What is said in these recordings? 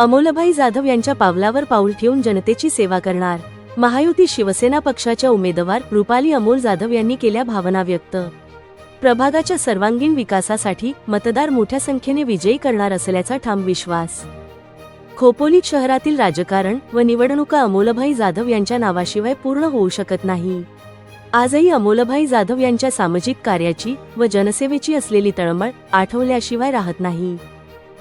अमोलभाई जाधव यांच्या पावलावर पाऊल ठेवून जनतेची सेवा करणार. महायुती शिवसेना पक्षाच्या उमेदवार रुपाली अमोल जाधव यांनी केल्या भावना व्यक्त. प्रभागाच्या सर्वांगीण विकासासाठी मतदार मोठ्या संख्येने विजयी करणार असल्याचा ठाम विश्वास. खोपोली शहरातील राजकारण व निवडणुका अमोलभाई जाधव यांच्या नावाशिवाय पूर्ण होऊ शकत नाही. आजही अमोलभाई जाधव यांच्या सामाजिक कार्याची व जनसेवेची असलेली तळमळ आठवल्याशिवाय राहत नाही.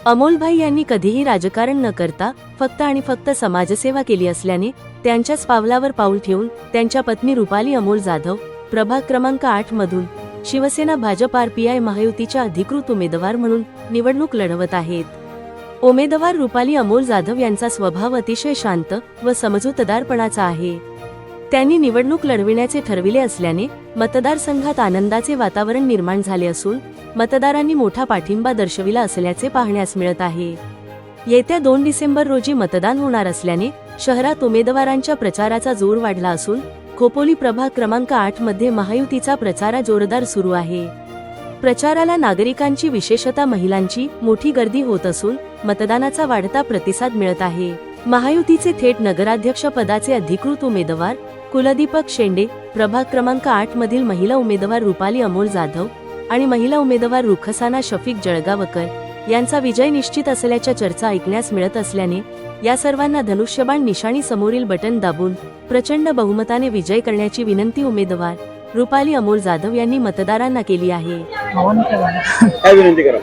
अमोलभाई यांनी कधीही राजकारण न करता फक्त आणि फक्त समाजसेवा केली असल्याने त्यांच्याच पावलावर पाऊल ठेवून त्यांच्या पत्नी रुपाली अमोल जाधव प्रभाग क्रमांक आठ मधून शिवसेना भाजप आरपीआय महायुतीच्या अधिकृत उमेदवार म्हणून निवडणूक लढवत आहेत. उमेदवार रुपाली अमोल जाधव यांचा स्वभाव अतिशय शांत व समजूतदारपणाचा आहे. त्यांनी निवडणूक लढविण्याचे ठरविले असल्याने मतदारसंघात आनंदाचे वातावरण निर्माण झाले असून मतदारांनी मोठा पाठिंबा दर्शविला असल्याचे पाहण्यास मिळत आहे. येत्या दोन डिसेंबर रोजी मतदान होणार असल्याने शहरात उमेदवारांच्या प्रचाराचा जोर वाढला असून खोपोली प्रभाग क्रमांक आठमध्ये महायुतीचा प्रचार जोरदार सुरू आहे. प्रचाराला नागरिकांची विशेषतः महिलांची मोठी गर्दी होत असून मतदानाचा वाढता प्रतिसाद मिळत आहे. महायुतीचे थेट नगराध्यक्ष पदाचे अधिकृत उमेदवार कुलदीपक शेंडे प्रभाग क्रमांक आठ मधील महिला उमेदवार रुपाली अमोल जाधव आणि महिला उमेदवार रुखसाना शफीक जळगावकर यांचा विजय निश्चित असल्याच्या चर्चा ऐकण्यास मिळत असल्याने या सर्वांना धनुष्यबाण निशाणी समोरील बटन दाबून प्रचंड बहुमताने विजय करण्याची विनंती उमेदवार रुपाली अमोल जाधव यांनी मतदारांना केली आहे. काय विनंती करा?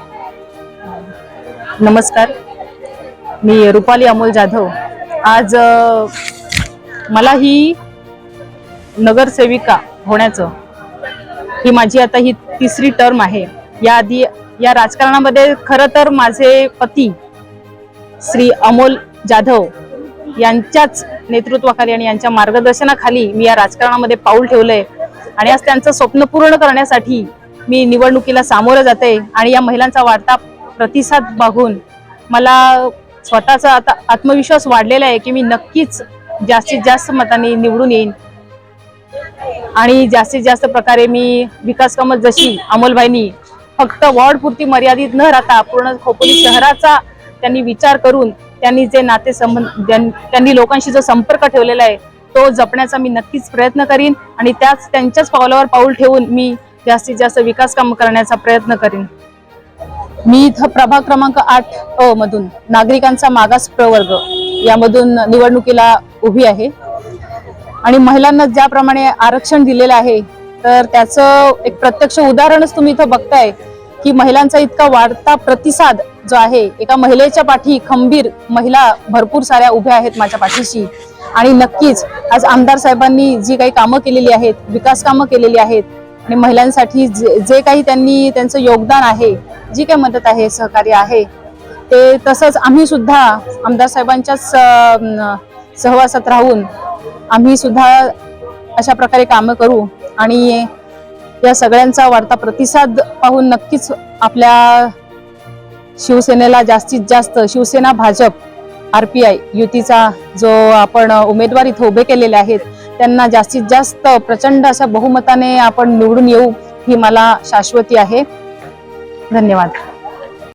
नमस्कार. मी रुपाली अमोल जाधव. आज मला ही नगरसेविका होण्याचं ही माझी आता ही तिसरी टर्म आहे. याआधी या राजकारणामध्ये खरं तर माझे पती श्री अमोल जाधव यांच्याच नेतृत्वाखाली आणि यांच्या मार्गदर्शनाखाली मी या राजकारणामध्ये पाऊल ठेवलंय. आणि आज त्यांचं स्वप्न पूर्ण करण्यासाठी मी निवडणुकीला सामोरं जाते आणि या महिलांचा वाढता प्रतिसाद बघून मला स्वतःचा आता आत्मविश्वास वाढलेला आहे की मी नक्कीच जास्तीत जास्त मतांनी निवडून येईन. आणि जास्तीत जास्त प्रकारे मी विकास कामं जशी अमोलबाईंनी फक्त वॉर्ड पुरती मर्यादित न राहता पूर्ण खोपोली शहराचा त्यांनी विचार करून त्यांनी जे नाते संबंध त्यांनी लोकांशी जो संपर्क ठेवलेला आहे तो जपण्याचा मी नक्कीच प्रयत्न करीन आणि त्याच त्यांच्याच पावलावर पाऊल ठेवून मी जास्तीत जास्त विकास काम करण्याचा प्रयत्न करीन. मी इथं प्रभाग क्रमांक आठ अ मधून नागरिकांचा मागास प्रवर्ग यामधून निवडणुकीला उभी आहे. आणि महिलांना ज्याप्रमाणे आरक्षण दिलेलं आहे तर त्याचं एक प्रत्यक्ष उदाहरणच तुम्ही इथं बघताय की महिलांचा इतका वाढता प्रतिसाद जो आहे एका महिलेच्या पाठी खंबीर महिला भरपूर साऱ्या उभ्या आहेत माझ्या पाठीशी. आणि नक्कीच आज आमदार साहेबांनी जी काही कामं केलेली आहेत विकास कामं केलेली आहेत आणि महिलांसाठी जे जे काही त्यांनी त्यांचं योगदान आहे जी काही मदत आहे सहकार्य आहे ते तसंच आम्ही सुद्धा आमदार साहेबांच्याच सहवासात राहून आम्ही सुद्धा अशा प्रकारे कामं करू आणि या सगळ्यांचा वाढता प्रतिसाद पाहून नक्कीच आपल्या शिवसेनेला जास्तीत जास्त Shivsena Bhajap R P I युतीचा जो आपण उमेदवार इथं उभे केलेले आहेत त्यांना जास्तीत जास्त प्रचंड अशा बहुमताने आपण निवडून येऊ ही मला शाश्वती आहे. धन्यवाद.